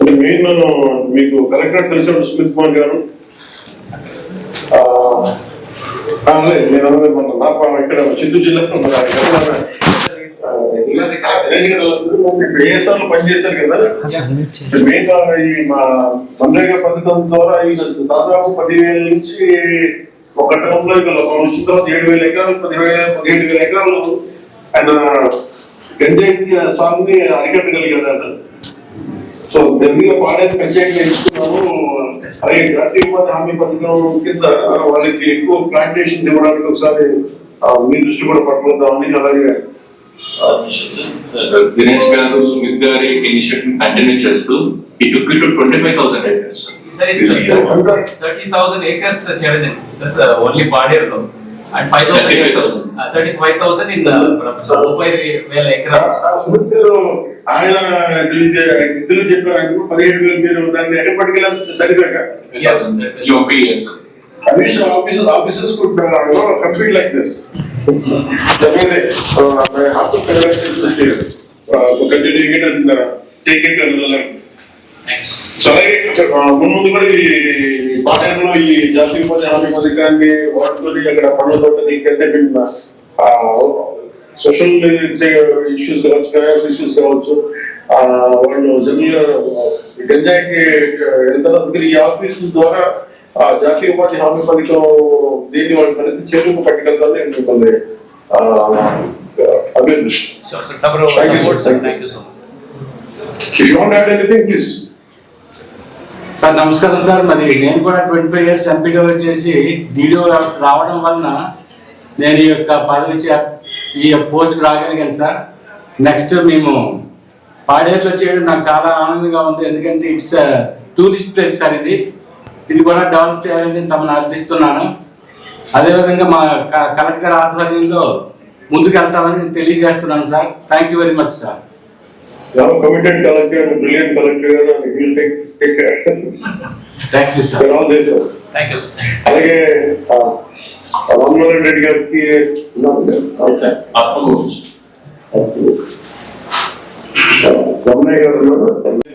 అంటే మెయిన్ మీకు కలెక్టర్ తెలిసిన సుమిత్ కుమార్ గారు? లేదు నేను అన్నది నాకు ఇక్కడ చిత్తూరు జిల్లాలో ఉన్నారు. ఆయన ఎవరు ఆయన? ఆ, ఇప్పుడు ఏఎస్ఆర్లో పనిచేశారు కదా? మెయిన్ ఈ మా మన్రేగా పథకం ద్వారా ఈ దాదాపు పదివేల నుంచి ఒక టర్మ్లో ఇక వచ్చిన తర్వాత ఏడు వేల ఎకరాలు పదివేల పదిహేడు వేల ఎకరాలు ఆయన గంజాయి సాగు ని అరికట్టగలిగారు ఆయన సో గందిగా పాడేది ప్రత్యేకంగా ఇస్తున్నాము అలాగే జాతీయ ఉపాధి హామీ పథకం కింద వాళ్ళకి ఎక్కువ ప్లాంటేషన్స్ ఇవ్వడానికి ఒకసారి ఆ, మీ దృష్టి కూడా పట్టుకుందామని అలాగే దినేష్ గారు సుమిత్ గారి ఇనిషియేటివ్ కంటిన్యూ చేస్తూ ఈ టుక్ to twenty five thousand acres thirty thousand acres చేయడం జరిగింది sir only పాడేరులో. And five thousand thirty five thousand in ముప్పై వేల ఎకరాలు ఆయన ఇది ఇద్దరు చెప్పారు పదిహేడు వేలు మీరు దాన్ని ఎక్కడ పట్టుకెళ్ళాలి commission officer officers complete like this. So అలాగే ముందు కూడా ఈ పాఠంలో ఈ జాతీయ ఉపాధి హామీ పథకాన్ని వాడుతూ అక్కడ పనులతో ఇంకెంత సోషల్ ఇష్యూస్ కావచ్చు ఫైనాన్స్ ఇష్యూస్ కావచ్చు ఆ, వాళ్ళు జనరల్ గంజాయికి వెళ్తారు ఈ ఆఫీస్ ద్వారా ఆ, జాతీయ ఉపాధి హామీ పథకం దీన్ని వాళ్ళు పరిస్థితి చెరువుకు పట్టుకెళ్తారని నేను మిమ్మల్ని ఆ, అభినందిస్తున్నాను Sure, sir. Thank you, Thank you, sir. sir. Thank you so much, sir. If you want to add anything, please. Sir నమస్కారం సార్. మరి నేను కూడా ట్వంటీ ఫైవ్ ఇయర్స్ ఎంపీడీ వచ్చేసి డీడీఓ వ్యవస్థ రావడం వలన నేను ఈ యొక్క పదవి ఈ పోస్ట్ రాగలిగాను సార్. నెక్స్ట్ మేము పాడేరులో చేయడం నాకు చాలా ఆనందంగా ఉంది. ఎందుకంటే ఇట్స్ టూరిస్ట్ ప్లేస్ సార్ ఇది. ఇది కూడా డెవలప్ చేయాలని తమను అర్థిస్తున్నాను అదేవిధంగా మా క- కలెక్టర్ ఆధ్వర్యంలో ముందుకు వెళ్తామని తెలియజేస్తున్నాను sir. Thank you very much sir You have a committed collector and a brilliant collector and he will take, take care. Thank you sir They're all there. Thank you, sir. Thank you. అలాగే ఆ, రామ్మోహన్ రెడ్డి గారికి ఉన్నాను sir. ఆత్మగౌరవం రమణయ్య గారు ఉన్నారు